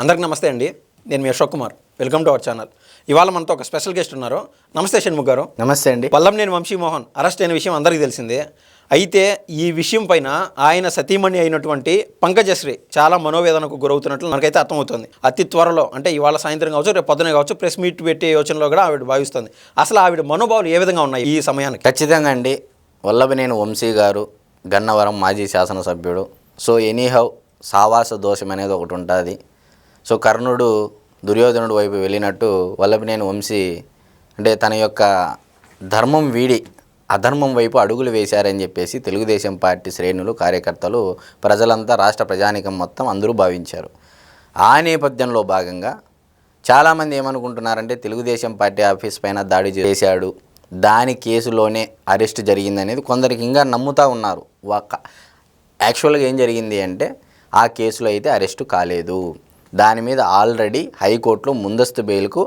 అందరికి నమస్తే అండి. నేను మీ Ashok Kumar. Welcome to our channel. ఇవాళ మనతో ఒక స్పెషల్ గెస్ట్ ఉన్నారు. నమస్తే షణ్ముఖ్ గారు. నమస్తే అండి. వల్లంనేని వంశీమోహన్. అరెస్ట్ అయిన విషయం అందరికీ తెలిసిందే. అయితే ఈ విషయం పైన ఆయన సతీమణి అయినటువంటి పంకజశ్రీ చాలా మనోవేదనకు గురవుతున్నట్లు మనకైతే అర్థమవుతుంది. అతి త్వరలో అంటే ఇవాళ సాయంత్రం కావచ్చు రేపు పొద్దున కావచ్చు ప్రెస్ మీట్ పెట్టే యోచనలో కూడా ఆవిడ భావిస్తుంది. అసలు ఆవిడ మనోభావాలు ఏ విధంగా ఉన్నాయి ఈ సమయానికి? ఖచ్చితంగా అండి. వల్లభనేని వంశీ గారు గన్నవరం మాజీ శాసనసభ్యుడు. సో ఎనీహౌ సావాస దోషం అనేది ఒకటి ఉంటుంది. సో కర్ణుడు దుర్యోధనుడు వైపు వెళ్ళినట్టు వల్లభనేని వంశీ అంటే తన యొక్క ధర్మం వీడి అధర్మం వైపు అడుగులు వేశారని చెప్పేసి తెలుగుదేశం పార్టీ శ్రేణులు కార్యకర్తలు ప్రజలంతా రాష్ట్ర ప్రజానికం మొత్తం అందరూ భావించారు. ఆ నేపథ్యంలో భాగంగా చాలామంది ఏమనుకుంటున్నారంటే తెలుగుదేశం పార్టీ ఆఫీస్ పైన దాడి చేశాడు దాని కేసులోనే అరెస్ట్ జరిగిందనేది కొందరికి ఇంకా నమ్ముతా ఉన్నారు. యాక్చువల్గా ఏం జరిగింది అంటే ఆ కేసులో అయితే అరెస్టు కాలేదు. దాని మీద ఆల్రెడీ హైకోర్టులో ముందస్తు బెయిల్కు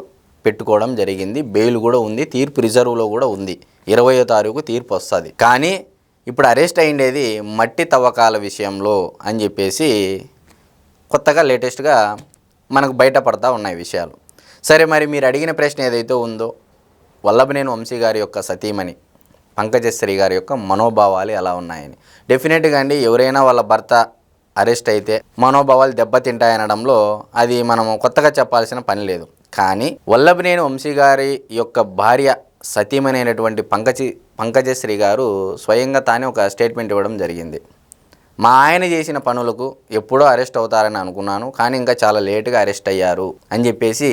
పెట్టుకోవడం జరిగింది. బెయిల్ కూడా ఉంది. తీర్పు రిజర్వ్లో కూడా ఉంది. ఇరవయో తారీఖు తీర్పు వస్తుంది. కానీ ఇప్పుడు అరెస్ట్ అయ్యిండేది మట్టి తవ్వకాల విషయంలో అని చెప్పేసి కొత్తగా లేటెస్ట్గా మనకు బయటపడతా ఉన్నాయి విషయాలు. సరే మరి మీరు అడిగిన ప్రశ్న ఏదైతే ఉందో వల్లభనేని వంశీ గారి యొక్క సతీమణి పంకజశ్రీ గారి యొక్క మనోభావాలు ఎలా ఉన్నాయని. డెఫినెట్గా అండి ఎవరైనా వాళ్ళ భర్త అరెస్ట్ అయితే మనోభావాలు దెబ్బతింటాయనడంలో అది మనం కొత్తగా చెప్పాల్సిన పని లేదు. కానీ వల్లభనేని వంశీ గారి యొక్క భార్య సతీమణి పంకజి పంకజశ్రీ గారు స్వయంగా తానే ఒక స్టేట్మెంట్ ఇవ్వడం జరిగింది. మా ఆయన చేసిన పనులకు ఎప్పుడో అరెస్ట్ అవుతారని అనుకున్నాను కానీ ఇంకా చాలా లేటుగా అరెస్ట్ అయ్యారు అని చెప్పేసి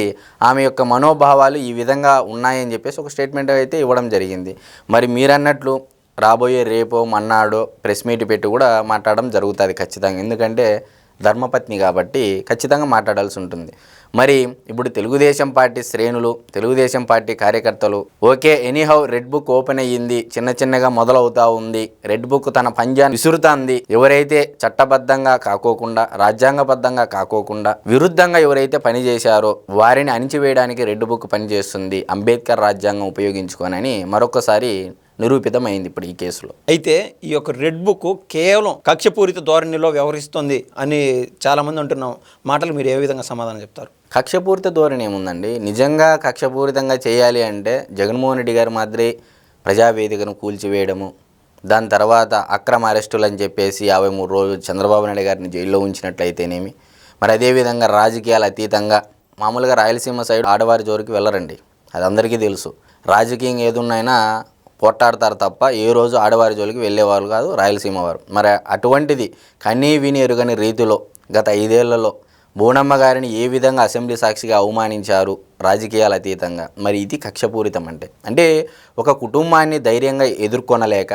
ఆమె యొక్క మనోభావాలు ఈ విధంగా ఉన్నాయని చెప్పేసి ఒక స్టేట్మెంట్ అయితే ఇవ్వడం జరిగింది. మరి మీరన్నట్లు రాబోయే రేపో మన్నాడో ప్రెస్ మీట్ పెట్టి కూడా మాట్లాడడం జరుగుతుంది ఖచ్చితంగా. ఎందుకంటే ధర్మపత్ని కాబట్టి ఖచ్చితంగా మాట్లాడాల్సి ఉంటుంది. మరి ఇప్పుడు తెలుగుదేశం పార్టీ శ్రేణులు తెలుగుదేశం పార్టీ కార్యకర్తలు okay anyhow red book open అయ్యింది చిన్న చిన్నగా మొదలవుతా ఉంది రెడ్ బుక్ తన పంజాన్ని విసురుతాంది ఎవరైతే చట్టబద్ధంగా కాకోకుండా రాజ్యాంగబద్ధంగా కాకోకుండా విరుద్ధంగా ఎవరైతే పనిచేశారో వారిని అణిచివేయడానికి రెడ్ బుక్ పనిచేస్తుంది అంబేద్కర్ రాజ్యాంగం ఉపయోగించుకోనని మరొకసారి నిరూపితమైంది ఇప్పుడు ఈ కేసులో. అయితే ఈ యొక్క రెడ్ బుక్ కేవలం కక్షపూరిత ధోరణిలో వ్యవహరిస్తుంది అని చాలామంది అంటున్నాం. మాటలు మీరు ఏ విధంగా సమాధానం చెప్తారు? కక్షపూరిత ధోరణి ఏముందండి? నిజంగా కక్షపూరితంగా చేయాలి అంటే జగన్మోహన్ రెడ్డి గారి మాదిరి ప్రజావేదికను కూల్చివేయడము దాని తర్వాత అక్రమ అరెస్టులు అని చెప్పేసి యాభై మూడు రోజులు చంద్రబాబు నాయుడు గారిని జైల్లో ఉంచినట్లయితేనేమి? మరి అదేవిధంగా రాజకీయాలు అతీతంగా మామూలుగా రాయలసీమ సైడ్ ఆడవారి జోలికి వెళ్ళరండి. అది అందరికీ తెలుసు. రాజకీయం ఏదున్నైనా పోట్లాడతారు తప్ప ఏ రోజు ఆడవారి జోలికి వెళ్ళేవారు కాదు రాయలసీమ వారు. మరి అటువంటిది కనీ విని ఎరుగని రీతిలో గత ఐదేళ్ళలో బోనమ్మ గారిని ఏ విధంగా అసెంబ్లీ సాక్షిగా అవమానించారు రాజకీయాల అతీతంగా? మరి ఇది కక్షపూరితం అంటే. అంటే ఒక కుటుంబాన్ని ధైర్యంగా ఎదుర్కొనలేక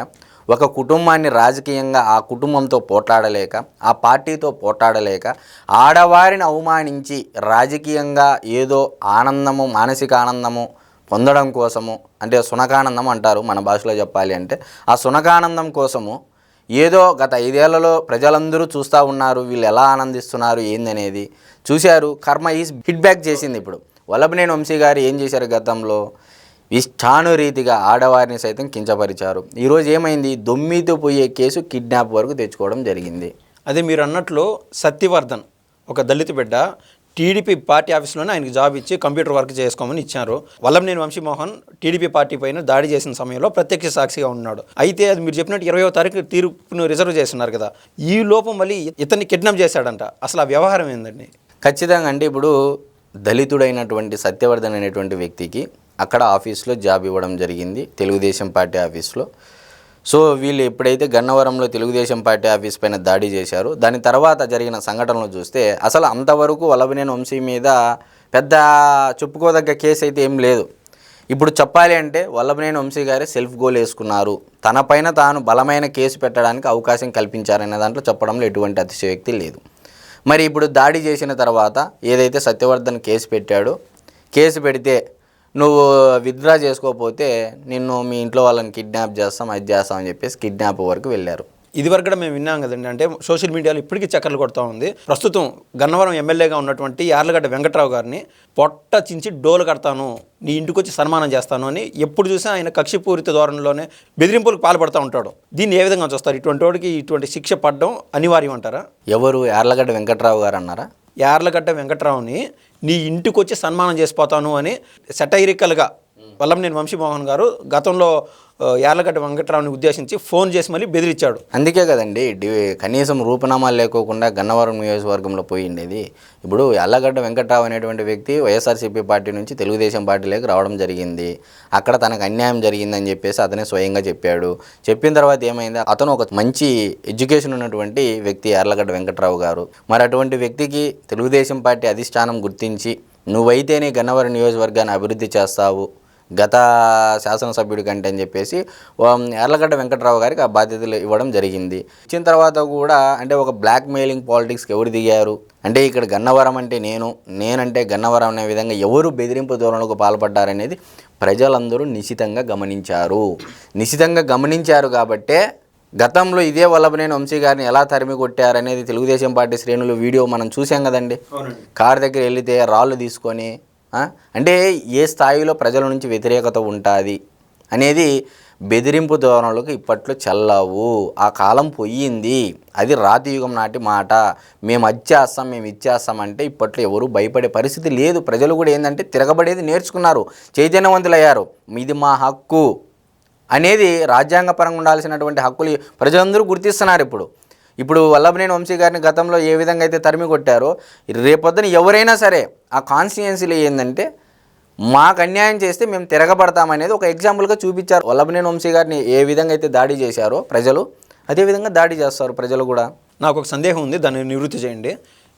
ఒక కుటుంబాన్ని రాజకీయంగా ఆ కుటుంబంతో పోట్లాడలేక ఆ పార్టీతో పోట్లాడలేక ఆడవారిని అవమానించి రాజకీయంగా ఏదో ఆనందము మానసిక ఆనందము పొందడం కోసము అంటే సునకానందం అంటారు మన భాషలో చెప్పాలి అంటే ఆ సునకానందం కోసము ఏదో గత ఐదేళ్ళలో ప్రజలందరూ చూస్తూ ఉన్నారు వీళ్ళు ఎలా ఆనందిస్తున్నారు ఏందనేది చూశారు. కర్మ ఈజ్ హిట్ బ్యాక్ చేసింది ఇప్పుడు. వల్లభనేని వంశీ గారు ఏం చేశారు గతంలో? ఇష్టాను రీతిగా ఆడవారిని సైతం కించపరిచారు. ఈరోజు ఏమైంది? దొమ్మితో పోయే కేసు కిడ్నాప్ వరకు తెచ్చుకోవడం జరిగింది. అదే మీరు అన్నట్లు సత్యవర్ధన్ ఒక దళిత బిడ్డ టీడీపీ పార్టీ ఆఫీస్లోనే ఆయనకు జాబ్ ఇచ్చి కంప్యూటర్ వర్క్ చేసుకోమని ఇచ్చారు. వల్లంనేని వంశీమోహన్ టీడీపీ పార్టీ పైన దాడి చేసిన సమయంలో ప్రత్యక్ష సాక్షిగా ఉన్నాడు. అయితే అది మీరు చెప్పినట్టు ఇరవయో తారీఖు తీర్పును రిజర్వ్ చేస్తున్నారు కదా. ఈ లోపం మళ్ళీ ఇతన్ని కిడ్నాప్ చేశాడంట. అసలు ఆ వ్యవహారం ఏందండి? ఖచ్చితంగా అంటే ఇప్పుడు దళితుడైనటువంటి సత్యవర్ధన్ అనేటువంటి వ్యక్తికి అక్కడ ఆఫీస్లో జాబ్ ఇవ్వడం జరిగింది. తెలుగుదేశం పార్టీ ఆఫీస్లో. సో వీళ్ళు ఎప్పుడైతే గన్నవరంలో తెలుగుదేశం పార్టీ ఆఫీస్ పైన దాడి చేశారో దాని తర్వాత జరిగిన సంఘటనలు చూస్తే అసలు అంతవరకు వల్లభనేని వంశీ మీద పెద్ద చెప్పుకోదగ్గ కేసు అయితే ఏం లేదు. ఇప్పుడు చెప్పాలి అంటే వల్లభనేని వంశీ గారే సెల్ఫ్ గోల్ వేసుకున్నారు. తనపైన తాను బలమైన కేసు పెట్టడానికి అవకాశం కల్పించారనే దాంట్లో చెప్పడంలో ఎటువంటి అతిశయోక్తి లేదు. మరి ఇప్పుడు దాడి చేసిన తర్వాత ఏదైతే సత్యవర్ధన్ కేసు పెట్టాడో కేసు పెడితే నువ్వు విత్డ్రా చేసుకోకపోతే నిన్ను మీ ఇంట్లో వాళ్ళని కిడ్నాప్ చేస్తాం అది చేస్తాం అని చెప్పేసి కిడ్నాప్ వరకు వెళ్ళారు. ఇదివరకు కూడా మేము విన్నాం కదండి. అంటే సోషల్ మీడియాలో ఇప్పటికీ చక్కర్లు కొడతా ఉంది. ప్రస్తుతం గన్నవరం ఎమ్మెల్యేగా ఉన్నటువంటి యార్లగడ్డ వెంకట్రావు గారిని పొట్ట చించి డోలు కడతాను నీ ఇంటికి వచ్చి సన్మానం చేస్తాను అని ఎప్పుడు చూసినా ఆయన కక్షిపూరిత ధోరణిలోనే బెదిరింపులకు పాల్పడుతూ ఉంటాడు. దీన్ని ఏ విధంగా చూస్తారు? ఇటువంటి వాడికి ఇటువంటి శిక్ష పడడం అనివార్యం అంటారా? ఎవరు యార్లగడ్డ వెంకట్రావు గారు అన్నారా? యార్లగడ్డ వెంకట్రావుని నీ ఇంటికి వచ్చి సన్మానం చేసిపోతాను అని సెటైరికల్గా వల్లంనేని వంశీమోహన్ గారు గతంలో యార్లగడ్డ వెంకట్రావుని ఉద్దేశించి ఫోన్ చేసి మళ్ళీ బెదిరించాడు. అందుకే కదండి కనీసం రూపనామాలు లేకోకుండా గన్నవరం నియోజకవర్గంలో పోయిండేది ఇప్పుడు యార్లగడ్డ వెంకట్రావు అనేటువంటి వ్యక్తి వైఎస్ఆర్సీపీ పార్టీ నుంచి తెలుగుదేశం పార్టీలోకి రావడం జరిగింది. అక్కడ తనకు అన్యాయం జరిగిందని చెప్పేసి అతనే స్వయంగా చెప్పాడు. చెప్పిన తర్వాత ఏమైంది? అతను ఒక మంచి ఎడ్యుకేషన్ ఉన్నటువంటి వ్యక్తి యార్లగడ్డ వెంకట్రావు గారు. మరి అటువంటి వ్యక్తికి తెలుగుదేశం పార్టీ అధిష్టానం గుర్తించి నువ్వైతేనే గన్నవరం నియోజకవర్గాన్ని అభివృద్ధి చేస్తావు గత శాసనసభ్యుడి కంటే అని చెప్పేసి ఉమ్, యార్లగడ్డ వెంకట్రావు గారికి ఆ బాధ్యతలు ఇవ్వడం జరిగింది. ఇచ్చిన తర్వాత కూడా అంటే ఒక బ్లాక్ మెయిలింగ్ పాలిటిక్స్కి ఎవరు దిగారు? అంటే ఇక్కడ గన్నవరం అంటే నేను నేనంటే గన్నవరం అనే విధంగా ఎవరు బెదిరింపు ధోరణులకు పాల్పడ్డారనేది ప్రజలందరూ నిశితంగా గమనించారు. నిశితంగా గమనించారు కాబట్టే గతంలో ఇదే వల్లభనేని వంశీ గారిని ఎలా తరిమి కొట్టారనేది తెలుగుదేశం పార్టీ శ్రేణులు వీడియో మనం చూసాం కదండి. కారు దగ్గర వెళితే రాళ్ళు తీసుకొని? అంటే ఏ స్థాయిలో ప్రజల నుంచి వ్యతిరేకత ఉంటుంది అనేది బెదిరింపు ధోరణులకు ఇప్పట్లో చల్లవు. ఆ కాలం పోయింది. అది రాతియుగం నాటి మాట. మేము అచ్చేస్తాం మేము ఇచ్చేస్తాం అంటే ఇప్పట్లో ఎవరు భయపడే పరిస్థితి లేదు. ప్రజలు కూడా ఏంటంటే తిరగబడేది నేర్చుకున్నారు. చైతన్యవంతులయ్యారు. ఇది మా హక్కు అనేది రాజ్యాంగపరంగా ఉండాల్సినటువంటి హక్కులు ప్రజలందరూ గుర్తిస్తున్నారు ఇప్పుడు. ఇప్పుడు వల్లభనేని వంశీ గారిని గతంలో ఏ విధంగా అయితే తరిమి కొట్టారో రేపొద్దున ఎవరైనా సరే ఆ కాన్స్టిట్యుయెన్సీలో ఏంటంటే మాకు అన్యాయం చేస్తే మేము తిరగబడతామనేది ఒక ఎగ్జాంపుల్గా చూపించారు. వల్లభనేని వంశీ గారిని ఏ విధంగా అయితే దాడి చేశారో ప్రజలు అదే విధంగా దాడి చేస్తారు ప్రజలు కూడా. నాకు ఒక సందేహం ఉంది దాన్ని నివృత్తి చేయండి.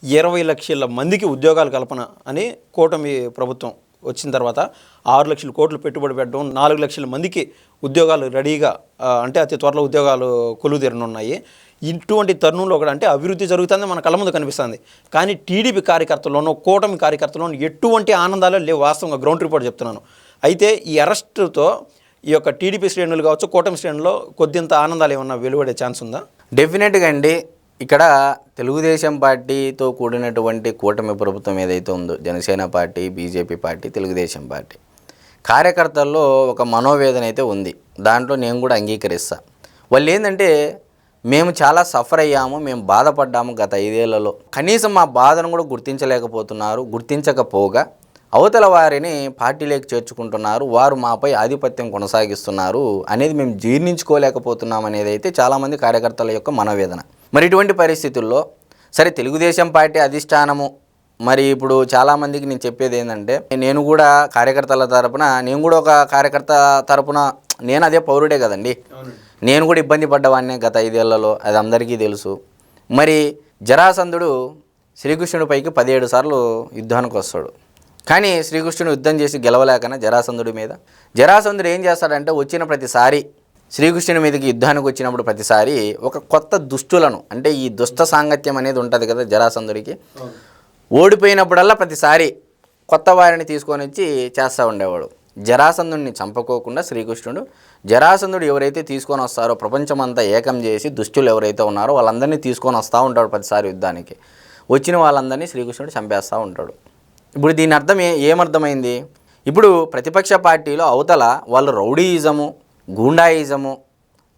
ఇరవై లక్షల మందికి ఉద్యోగాలు కల్పన అని కూటమి ప్రభుత్వం వచ్చిన తర్వాత ఆరు లక్షల కోట్లు పెట్టుబడి పెట్టడం నాలుగు లక్షల మందికి ఉద్యోగాలు రెడీగా అంటే అతి త్వరలో ఉద్యోగాలు కొలుదీరనున్నాయి. ఇటువంటి తరుణంలో కూడా అంటే అభివృద్ధి జరుగుతుంది మన కళ్ళ ముందు కనిపిస్తుంది. కానీ టీడీపీ కార్యకర్తల్లోనూ కూటమి కార్యకర్తలోనూ ఎటువంటి ఆనందాలు లేవు. వాస్తవంగా గ్రౌండ్ రిపోర్ట్ చెప్తున్నాను. అయితే ఈ అరెస్టుతో ఈ యొక్క టీడీపీ శ్రేణులు కావచ్చు కూటమి శ్రేణుల్లో కొద్దింత ఆనందాలు ఏమన్నా వెలువడే ఛాన్స్ ఉందా? డెఫినెట్గా అండి. ఇక్కడ తెలుగుదేశం పార్టీతో కూడినటువంటి కూటమి ప్రభుత్వం ఏదైతే ఉందో Janasena party BJP party Telugu Desam party కార్యకర్తల్లో ఒక మనోవేదన అయితే ఉంది. దాంట్లో నేను కూడా అంగీకరిస్తా. వాళ్ళు ఏంటంటే మేము చాలా సఫర్ అయ్యాము మేము బాధపడ్డాము గత ఐదేళ్ళలో. కనీసం మా బాధను కూడా గుర్తించలేకపోతున్నారు గుర్తించకపోగా అవతల వారిని పార్టీలోకి చేర్చుకుంటున్నారు వారు మాపై ఆధిపత్యం కొనసాగిస్తున్నారు అనేది మేము జీర్ణించుకోలేకపోతున్నాం అనేది అయితే చాలామంది కార్యకర్తల యొక్క మనోవేదన. మరి ఇటువంటి పరిస్థితుల్లో సరే తెలుగుదేశం పార్టీ అధిష్టానము మరి ఇప్పుడు చాలామందికి నేను చెప్పేది ఏంటంటే నేను కూడా కార్యకర్తల తరపున నేను కూడా ఒక కార్యకర్త తరపున నేను అదే పౌరుడే కదండి. నేను కూడా ఇబ్బంది పడ్డవాడినే గత ఐదేళ్ళలో అది అందరికీ తెలుసు. మరి జరాసంధుడు శ్రీకృష్ణుడి పైకి పదిహేడు సార్లు యుద్ధానికి వస్తాడు. కానీ శ్రీకృష్ణుడు యుద్ధం చేసి గెలవలేకన జరాసంధుడి మీద. జరాసంధుడు ఏం చేస్తాడంటే వచ్చిన ప్రతిసారి శ్రీకృష్ణుని మీదకి యుద్ధానికి వచ్చినప్పుడు ప్రతిసారి ఒక కొత్త దుష్టులను అంటే ఈ దుష్ట సాంగత్యం అనేది ఉంటుంది కదా జరాసంధుడికి ఓడిపోయినప్పుడల్లా ప్రతిసారి కొత్త వారిని తీసుకొని వచ్చి చేస్తూ ఉండేవాడు. జరాసంధుడిని చంపకోకుండా శ్రీకృష్ణుడు జరాసంధుడు ఎవరైతే తీసుకొని వస్తారో ప్రపంచమంతా ఏకం చేసి దుష్టులు ఎవరైతే ఉన్నారో వాళ్ళందరినీ తీసుకొని వస్తూ ఉంటాడు ప్రతిసారి యుద్ధానికి. వచ్చిన వాళ్ళందరినీ శ్రీకృష్ణుడు చంపేస్తూ ఉంటాడు. ఇప్పుడు దీని అర్థం ఏ ఏమర్థమైంది? ఇప్పుడు ప్రతిపక్ష పార్టీలో అవతల వాళ్ళు రౌడీయిజము గూండాయిజము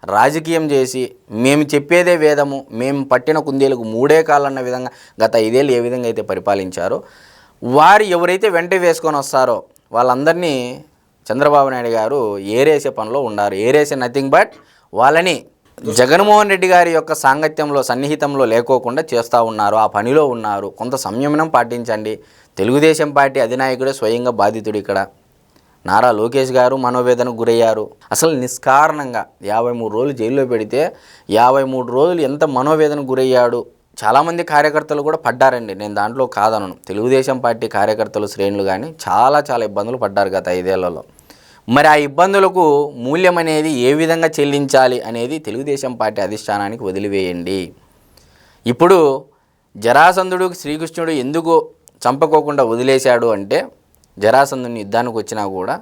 రాజకీయం చేసి మేము చెప్పేదే వేదము మేము పట్టిన కుందేలకు మూడే కాలన్న విధంగా గత ఐదేళ్ళు ఏ విధంగా అయితే పరిపాలించారో వారు ఎవరైతే వెంట వేసుకొని వస్తారో వాళ్ళందరినీ చంద్రబాబు నాయుడు గారు ఏరేసే పనిలో ఉన్నారు ఏరేసే నథింగ్ బట్ వాళ్ళని జగన్మోహన్ రెడ్డి గారి యొక్క సాంగత్యంలో సన్నిహితంలో లేకోకుండా చేస్తూ ఉన్నారు ఆ పనిలో ఉన్నారు. కొంత సంయమనం పాటించండి. తెలుగుదేశం పార్టీ అధినాయకుడే స్వయంగా బాధితుడు ఇక్కడ. నారా లోకేష్ గారు మనోవేదనకు గురయ్యారు. అసలు నిష్కారణంగా యాభై మూడు రోజులు జైల్లో పెడితే యాభై మూడు రోజులు ఎంత మనోవేదనకు గురయ్యాడు? చాలామంది కార్యకర్తలు కూడా పడ్డారండి. నేను దాంట్లో కాదనను. తెలుగుదేశం పార్టీ కార్యకర్తలు శ్రేణులు కానీ చాలా చాలా ఇబ్బందులు పడ్డారు గత ఐదేళ్ళలో. మరి ఆ ఇబ్బందులకు మూల్యం అనేది ఏ విధంగా చెల్లించాలి అనేది తెలుగుదేశం పార్టీ అధిష్టానానికి వదిలివేయండి. ఇప్పుడు జరాసంధుడు శ్రీకృష్ణుడు ఎందుకు చంపకోకుండా వదిలేశాడు అంటే జరాసంధుని యుద్ధానికి వచ్చినా కూడా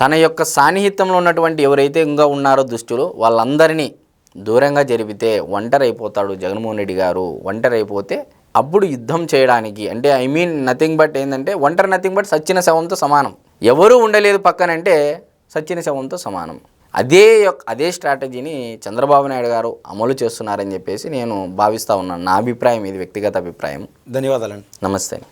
తన యొక్క సాన్నిహిత్యంలో ఉన్నటువంటి ఎవరైతే ఇంకా ఉన్నారో దుష్టులు వాళ్ళందరినీ దూరంగా జరిపితే ఒంటరి అయిపోతాడు జగన్మోహన్ రెడ్డి గారు. ఒంటరి అయిపోతే అప్పుడు యుద్ధం చేయడానికి అంటే ఐ మీన్ నథింగ్ బట్ ఏంటంటే ఒంటరి నథింగ్ బట్ సచ్చిన శవంతో సమానం. ఎవరూ ఉండలేదు పక్కనంటే సచ్చిన శవంతో సమానం. అదే యొక్క అదే స్ట్రాటజీని చంద్రబాబు నాయుడు గారు అమలు చేస్తున్నారని చెప్పేసి నేను భావిస్తూ ఉన్నాను. నా అభిప్రాయం ఇది వ్యక్తిగత అభిప్రాయం. ధన్యవాదాలండి. నమస్తే.